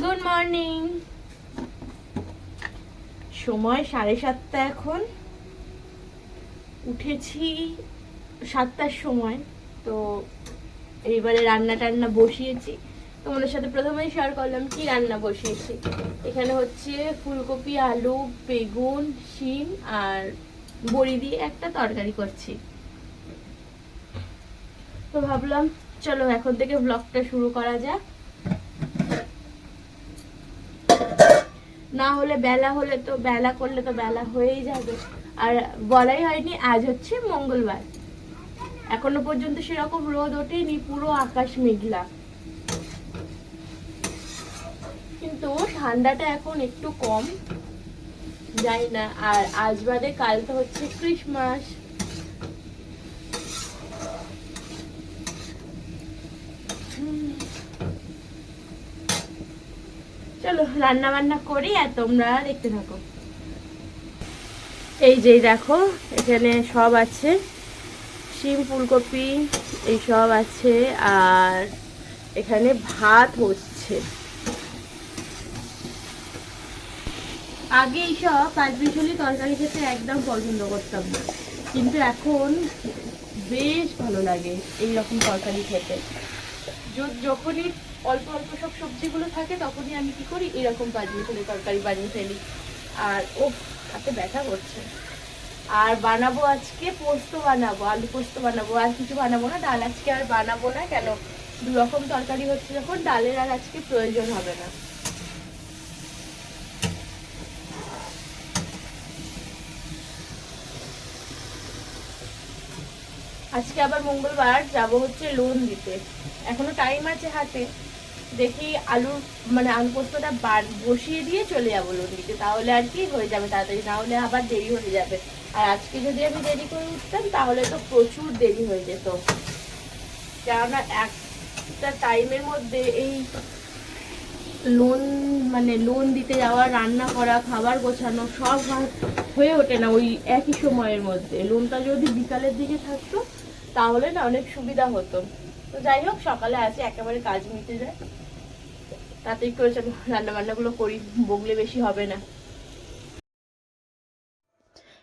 Good morning সময় সাড়ে সাতটা এখন। উঠেছি সাতটার সময়, তো এইবারে রান্না টান্না বসিয়েছি। তোমাদের সাথে প্রথমেই শেয়ার করলাম কি রান্না বসিয়েছি। এখানে হচ্ছে ফুলকপি, আলু, বেগুন, শিম আর বড়ি দিয়ে একটা তরকারি করছি। তো ভাবলাম, চলো এখন থেকে ব্লগটা শুরু করা যাক। না হলে বেলা হলে তো, বেলা করলে তো বেলা হয়েই যাবে। আর বলাই হয়নি, আজ হচ্ছে মঙ্গলবার। এখনও পর্যন্ত সেরকম রোদ ওঠেনি, পুরো আকাশ মেঘলা। কিন্তু ঠান্ডাটা এখন একটু কম, যাই না, আর আজ বাদে কাল তো হচ্ছে ক্রিসমাস। চলো রান্না বান্না করি আর তোমরা দেখতে থাকো। এই যে দেখো, এখানে সব আছে। শিম, ফুলকপি, এই সব আছে। আর এখানে ভাত হচ্ছে। আগে এইসব পাঁচবিশলি তরকারি খেতে একদম পছন্দ করতাম না। কিন্তু এখন বেশ ভালো লাগে এই রকম তরকারি খেতে। যখনই অল্প অল্প সব সবজিগুলো থাকে, তখনই আমি কি করি, এরকম বাজিয়ে ফেলি, তরকারি বাজিয়ে ফেলি। আর ও হাতে ব্যথা করছে। আর বানাবো আজকে পোস্ত বানাবো, আলু পোস্ত বানাবো, আর কিছু বানাবো না, ডাল আজকে আর বানাবো না কেন? দু রকম তরকারি হচ্ছে যখন, ডালের আর আজকে প্রয়োজন হবে না। আজকে আবার মঙ্গলবার, যাব হচ্ছে লোন দিতে। এখনও টাইম আছে হাতে। দেখি আলু মানে আলু পোস্তটা বসিয়ে দিয়ে চলে যাব লোন দিতে। তাহলে আর কি হয়ে যাবে তাড়াতাড়ি? না হলে আবার দেরি হয়ে যাবে। আর আজকে যদি আমি দেরি করে উঠতাম, তাহলে তো প্রচুর দেরি হয়ে যেত। কেননা একটা টাইমের মধ্যে এই লোন মানে লোন দিতে যাওয়া, রান্না করা, খাবার গোছানো, সব হয়ে ওঠে না ওই একই সময়ের মধ্যে। লোনটা যদি বিকালের দিকে থাকতো তাহলে না অনেক সুবিধা হতো। তো যাই হোক, সকালে আসি, একেবারে কাজ মিটে যায়। তাতেই করে রান্না বান্নাগুলো করি, বগলে বেশি হবে না।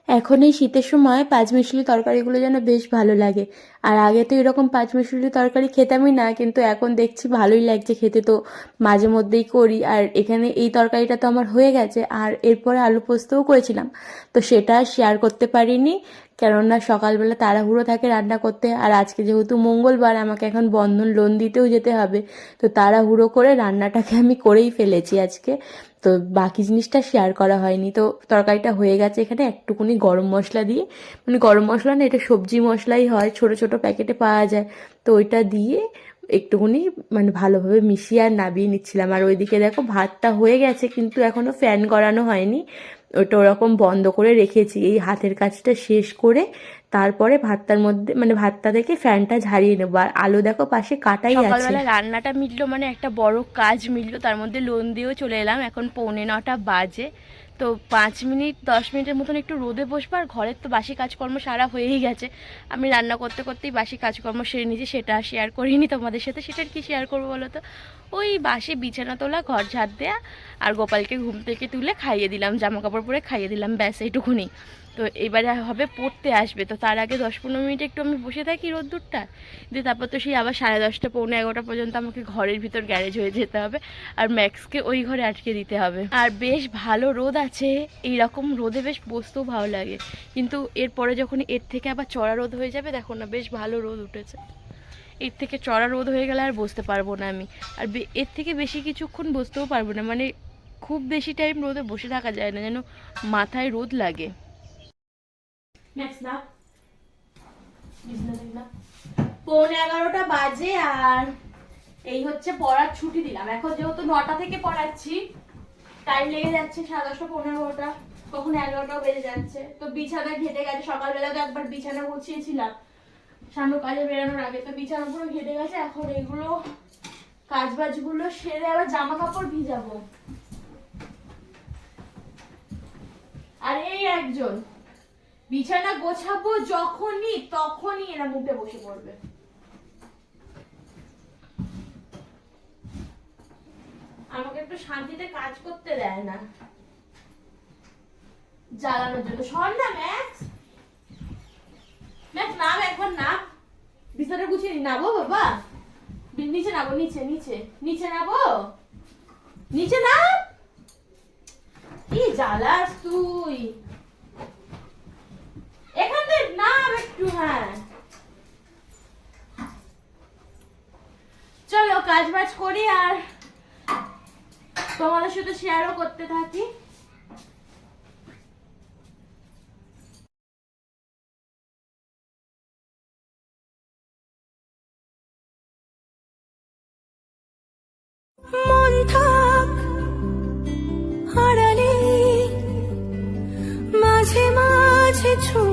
এখন এই শীতের সময় পাঁচমিশালি তরকারিগুলো যেন বেশ ভালো লাগে। আর আগে তো এরকম পাঁচমিশালি তরকারি খেতামই না, কিন্তু এখন দেখছি ভালোই লাগছে খেতে তো। মাঝে মধ্যেই করি, আর এখানে এই তরকারিটা তো আমার হয়ে গেছে, আর এরপরে আলু পোস্তও করেছিলাম। তো সেটা শেয়ার করতে পারিনি। কেননা সকালবেলা তাড়াহুড়ো থাকে রান্না করতে। আর আজকে যেহেতু মঙ্গলবার, আমাকে এখন বন্ধন লোন দিতেও যেতে হবে। তো তাড়াহুড়ো করে রান্নাটাকে আমি করেই ফেলেছি আজকে। তো বাকি জিনিসটা শেয়ার করা হয়নি। তো তরকারিটা হয়ে গেছে এখানে একটুকুনি গরম মশলা দিয়ে। মানে গরম মশলা না, এটা সবজি মশলাই হয়, ছোট ছোট প্যাকেটে পাওয়া যায়। তো ওইটা দিয়ে একটুকুনি মানে ভালোভাবে মিশিয়ে আর নাবিয়ে নিচ্ছিলাম। আর ওইদিকে দেখো, ভাতটা হয়ে গেছে, কিন্তু এখনও ফ্যান করানো হয়নি। ওটা ওরকম বন্ধ করে রেখেছি। এই হাতের কাজটা শেষ করে তারপরে ভাতটার মধ্যে মানে ভাতটা থেকে ফ্যানটা ঝারিয়ে নেব। আর আলো দেখো, পাশে কাটাই আছে। রান্নাটা মিটলো মানে একটা বড় কাজ মিটলো। তার মধ্যে লোন দিয়েও চলে এলাম। এখন পৌনে নটা বাজে। তো পাঁচ মিনিট, দশ মিনিটের মতন একটু রোদে বসবো আর ঘরের তো বাসি কাজকর্ম সারা হয়েই গেছে। আমি রান্না করতে করতেই বাসি কাজকর্ম সেরে নিয়েছি, সেটা শেয়ার করিনি তোমাদের সাথে। সেটার কি শেয়ার করব বলো তো? ওই বাসি বিছানা তোলা, ঘর ঝাড় দেয়া আর গোপালকে ঘুম থেকে তুলে খাইয়ে দিলাম জামা কাপড় পরে খাইয়ে দিলাম, ব্যাস এইটুকুনি। তো এবারে হবে পড়তে আসবে। তো তার আগে দশ পনেরো মিনিট একটু আমি বসে থাকি রোদ্দুরটা। দিয়ে তারপর তো সেই আবার সাড়ে দশটা, পৌনে এগারোটা পর্যন্ত আমাকে ঘরের ভিতর গ্যারেজ হয়ে যেতে হবে। আর ম্যাক্সকে ওই ঘরে আটকে দিতে হবে। আর বেশ ভালো রোদ আছে। এই রকম রোদে বেশ বসতেও ভালো লাগে। কিন্তু এরপরে যখন এর থেকে আবার চড়া রোদ হয়ে যাবে, দেখো না, বেশ ভালো রোদ উঠেছে। এর থেকে চড়া রোদ হয়ে গেলে আর বসতে পারব না আমি। আর এর থেকে বেশি কিছুক্ষণ বসতেও পারব না। মানে খুব বেশি টাইম রোদে বসে থাকা যায় না, যেন মাথায় রোদ লাগে। পৌনে এগারোটা বাজে আর এই হচ্ছে পড়ার ছুটি দিলাম। এখন যেহেতু নটা থেকে পড়াচ্ছি টাইম লেগে যাচ্ছে সাড়ে পনেরোটা। কখন এগারোটাও বেজে যাচ্ছে। তো বিছানা ঘেটে গেছে। সকালবেলা তো একবার বিছানা গুছিয়েছিলাম। সামনে কাজে বেরোনোর আগে তো বিছানা পুরো ঘেটে গেছে। এখন এগুলো কাজ বাজগুলো সেরে আবার জামা কাপড় ভিজাবো। আর এই একজন বিছানা গোছাবো যখনই তখনই এরা মুখে বসে পড়বে। আমাকে একটু শান্তিতে কাজ করতে দেয় না। জ্বালানোর জন্য। সর না ম্যাক্স ম্যাক্স নাম একবার নাম। বিছানা গুছিয়ে নি, নাবো বাবা। নিচে নাবো নিচে নিচে। নিচে নাবো। নিচে নাম। কি জ্বালাস তুই? নাম একটু হ্যাঁ চলো কাজ বাজ করি আর তোমাদের সাথে শেয়ারও করতে থাকি। হারালে মাঝে মাঝে ছুঁতে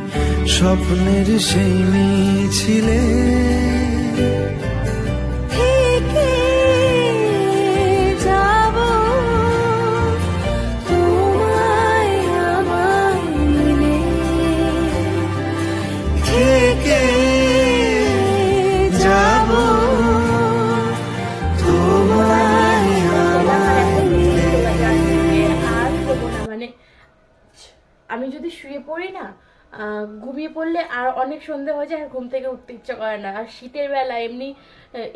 স্বপ্নের সেই মেয়ে ছিলে। সন্ধে হয়ে যায় আর ঘুম থেকে উঠতে ইচ্ছা করে না। আর শীতের বেলা এমনি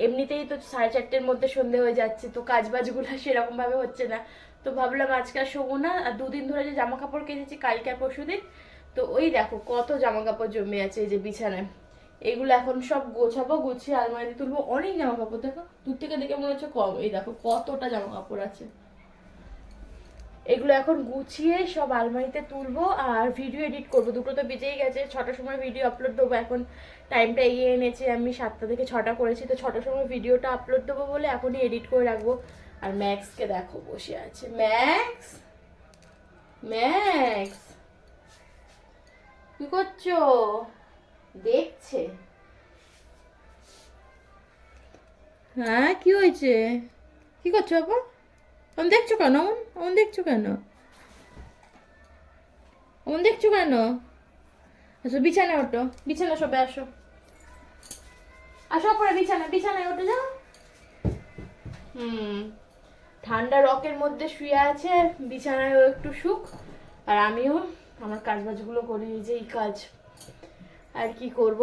এমনিতেই তো সাড়ে চারটের মধ্যে সন্ধে হয়ে যাচ্ছে, তো কাজ বাজগুলো সেরকম ভাবে হচ্ছে না। তো ভাবলাম আজকে আর শোবো না, আর দুদিন ধরে যে জামা কাপড় কেচেছি কালকে আর পরশু দিন তো ওই দেখো কত জামা কাপড় জমে আছে এই যে বিছানায়। এগুলো এখন সব গোছাবো, গুছিয়ে আলমারিতে তুলবো, অনেক জামা কাপড় দেখো, দূর থেকে দেখে মনে হচ্ছে কম। এই দেখো কতটা জামা কাপড় আছে। এগুলো এখন গুছিয়ে সব আলমারিতে তুলবো আর ভিডিও এডিট করব। দুটো তো বেজেই গেছে, ছটার সময় ভিডিও আপলোড দেবো। এখন টাইমটা এগিয়ে এনেছে আমি, সাতটা থেকে ছটা করেছি। তো ছটার সময় ভিডিওটা আপলোড দেবো বলে এখনই এডিট করে রাখব। আর ম্যাক্সকে দেখো, বসে আছে। ম্যাক্স ম্যাক্স কি করছ? দেখছে। হ্যাঁ কি হয়েছে? কি করছ আপা অমন দেখছ কেন? অমন অমন দেখছ কেন? অমন দেখছ কেন? আসো, বিছানায় ওঠো বিছানা সবে আসো। আসো পরে বিছানা বিছানায় ওঠে যাও। হুম, ঠান্ডা রকের মধ্যে শুয়ে আছে বিছানায় ও একটু সুখ আর আমিও আমার কাজ বাজগুলো করি যে এই কাজ। আর কি করব?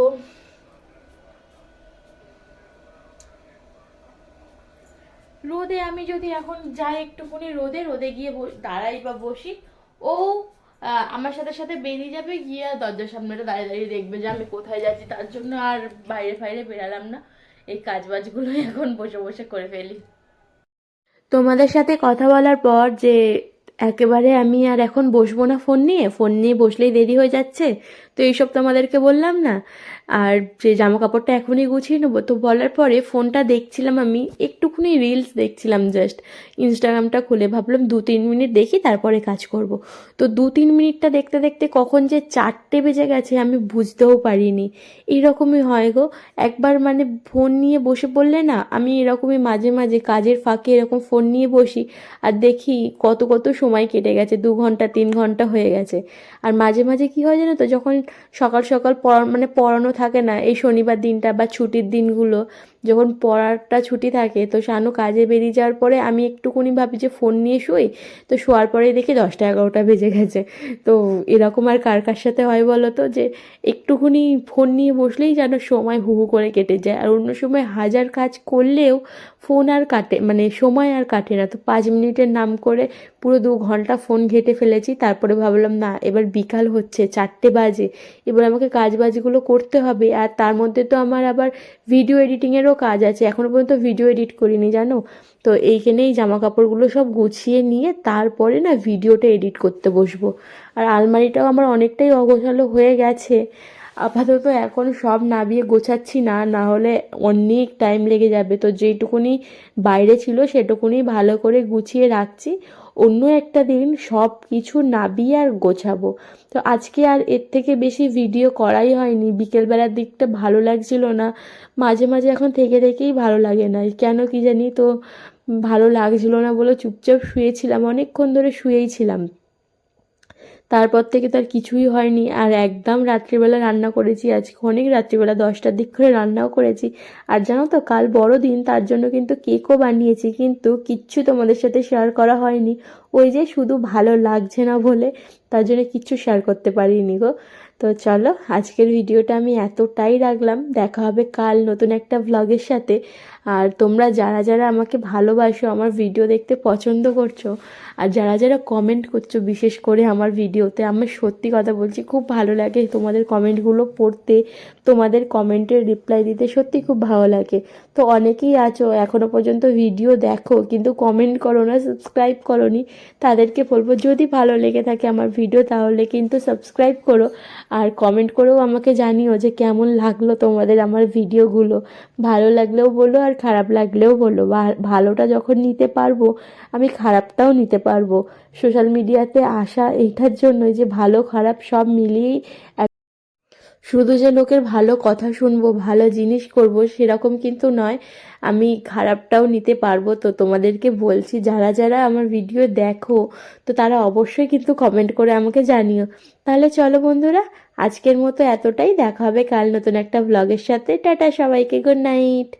রোদে আমি যদি এখন যাই একটুখানি রোদে রোদে গিয়ে দাঁড়াই বা বসি, ও আমার সাথে সাথে বেরিয়ে যাবে, গিয়ে দরজার সামনেটা দাঁড়িয়ে দাঁড়িয়ে দেখবে যে আমি কোথায় যাচ্ছি। তার জন্য আর বাইরে ফাইরে বেরালাম না। এই কাজ বাজগুলো এখন বসে বসে করে ফেলি। তোমাদের সাথে কথা বলার পর যে একেবারে আমি আর এখন বসবো না ফোন নিয়ে ফোন নিয়ে বসলেই দেরি হয়ে যাচ্ছে। তো এইসব তোমাদেরকে বললাম না। আর যে জামা কাপড়টা এখনই গুছিয়ে নেব। তো বলার পরে ফোনটা দেখছিলাম আমি, একটুখানি রিলস দেখছিলাম জাস্ট ইনস্টাগ্রামটা খুলে ভাবলাম দু তিন মিনিট দেখি, তারপরে কাজ করব। তো দু তিন মিনিটটা দেখতে দেখতে কখন যে চারটে বেজে গেছে, আমি বুঝতেও পারিনি। এইরকমই হয় গো। একবার মানে ফোন নিয়ে বসে পড়লে না, আমি এরকমই মাঝে মাঝে কাজের ফাঁকে এরকম ফোন নিয়ে বসি, আর দেখি কত কত সময় কেটে গেছে, দু ঘণ্টা, তিন ঘণ্টা হয়ে গেছে। আর মাঝে মাঝে কি হয় জানো তো, যখন সকাল সকাল পড়া মানে পড়ানো থাকে না। এই শনিবার দিনটা বা ছুটির দিনগুলো যখন পড়ারটা ছুটি থাকে, তো শানু কাজে বেরিয়ে যাওয়ার পরে আমি একটুকুনি ভাবি যে ফোন নিয়ে শুই, তো শোয়ার পরে দেখি দশটা এগারোটা বেজে গেছে। তো এরকম আর কার কার সাথে হয় বলো তো? যে একটুখানি ফোন নিয়ে বসলেই যেন সময় হু হু করে কেটে যায়। আর অন্য সময় হাজার কাজ করলেও ফোন আর কাটে মানে সময় আর কাটে না। তো পাঁচ মিনিটের নাম করে পুরো দু ঘণ্টা ফোন ঘেটে ফেলেছি। তারপরে ভাবলাম, না, এবার বিকাল হচ্ছে, চারটে বাজে। এবার আমাকে কাজ বাজগুলো করতে হবে। আর তার মধ্যে তো আমার আবার ভিডিও এডিটিংয়েরও কাজ আছে, এখনও পর্যন্ত ভিডিও এডিট করিনি, জানো? তো এইখানেই জামা কাপড়গুলো সব গুছিয়ে নিয়ে তারপরে না ভিডিওটা এডিট করতে বসবো। আর আলমারিটাও আমার অনেকটাই অগোছালো হয়ে গেছে। আপাতত এখন সব নাবিয়ে গোছাচ্ছি না না হলে অনেক টাইম লেগে যাবে। তো যেটুকুনি বাইরে ছিল সেটুকুনি ভালো করে গুছিয়ে রাখছি। অন্য একটা দিন সব কিছু নাবিয়ে আর গোছাবো। তো আজকে আর এর থেকে বেশি ভিডিও করাই হয়নি। বিকেলবেলার দিকটা ভালো লাগছিল না। মাঝে মাঝে এখন থেকে থেকেই ভালো লাগে না। কেন কি জানি তো ভালো লাগছিল না বলে চুপচাপ শুয়েছিলাম। অনেকক্ষণ ধরে শুয়েই ছিলাম। তারপর থেকে তার কিছুই হয়নি। আর একদম রাত্রিবেলা রান্না করেছি, আজকে অনেক রাত্রিবেলা দশটার দিক করে রান্নাও করেছি। আর জানো তো, কাল বড় দিন তার জন্য কিন্তু কেকও বানিয়েছি, কিন্তু কিচ্ছু তোমাদের সাথে শেয়ার করা হয়নি। ওই যে শুধু ভালো লাগছে না বলে, তার জন্য কিচ্ছু শেয়ার করতে পারিনি গো। তো চলো, আজকের ভিডিওটা আমি এতটাই রাখলাম। দেখা হবে কাল নতুন একটা ভ্লগের সাথে। আর তোমরা যারা যারা আমাকে ভালোবাসো, আমার ভিডিও দেখতে পছন্দ করছ, আর যারা যারা কমেন্ট করছ বিশেষ করে আমার ভিডিওতে আমার সত্যি কথা বলছি, খুব ভালো লাগে তোমাদের কমেন্টগুলো পড়তে, তোমাদের কমেন্টের রিপ্লাই দিতে, সত্যি খুব ভালো লাগে। তো অনেকেই আছো এখনও পর্যন্ত ভিডিও দেখো, কিন্তু কমেন্ট করো না সাবস্ক্রাইব করো নি, তাদেরকে বলব, যদি ভালো লেগে থাকে আমার ভিডিও তাহলে কিন্তু সাবস্ক্রাইব করো, আর কমেন্ট করেও আমাকে জানিও যে কেমন লাগল তোমাদের আমার ভিডিওগুলো ভালো লাগলেও বলো, আর খারাপ লাগলেও বলো ভালোটা যখন নিতে পারব, আমি খারাপটাও নিতে পারব। সোশ্যাল মিডিয়াতে আসা এইটার জন্যই যে ভালো খারাপ সব মিলিয়েই শুধু যে লোকের ভালো কথা শুনব, ভালো জিনিস করব, সেরকম কিন্তু নয়। আমি খারাপটাও নিতে পারব। তো তোমাদেরকে বলছি, যারা যারা আমার ভিডিও দেখো, তো তারা অবশ্যই কিন্তু কমেন্ট করে আমাকে জানিও। তাহলে চলো বন্ধুরা, আজকের মতো এতটাই। দেখা হবে কাল নতুন একটা ব্লগের সাথে। টাটা সবাইকে গুড নাইট